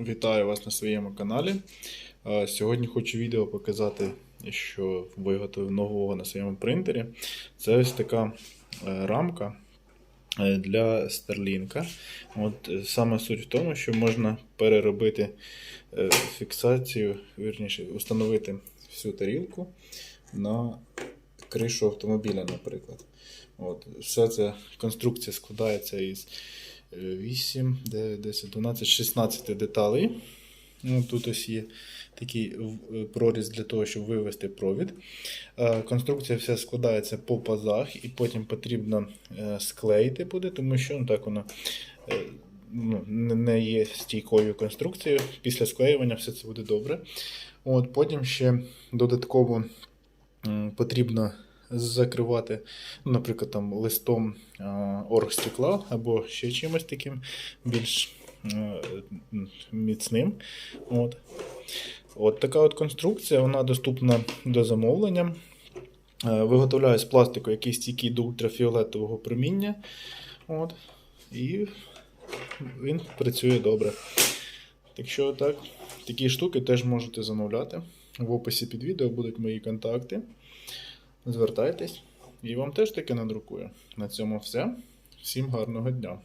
Вітаю вас на своєму каналі. Е, Сьогодні хочу відео показати, що виготовив нового на своєму принтері. Це ось така е, рамка е, для Starlink. От саме суть в тому, що можна переробити фіксацію, вірніше, установити всю тарілку на кришу автомобіля, наприклад. От, вся ця конструкція складається із 8, 10, 12, 16 деталей. Ну, тут ось є такий е, проріз для того, щоб вивести провід. Е, Конструкція вся складається по пазах, і потім потрібно е, склеїти буде, тому що ну, так воно ну, не- є стійкою конструкцією. Після склеювання все це буде добре. От, потім ще додатково потрібно закривати, наприклад, там, листом оргстекла або ще чимось таким більш е, міцним. От. От така от конструкція, вона доступна до замовлення. Е, Виготовляю з пластику, який стійкий до ультрафіолетового проміння. От. І він працює добре. Так що так, такі штуки теж можете замовляти. В описі під відео будуть мої контакти. Звертайтесь, і вам теж таке надрукую. На цьому все. Всім гарного дня!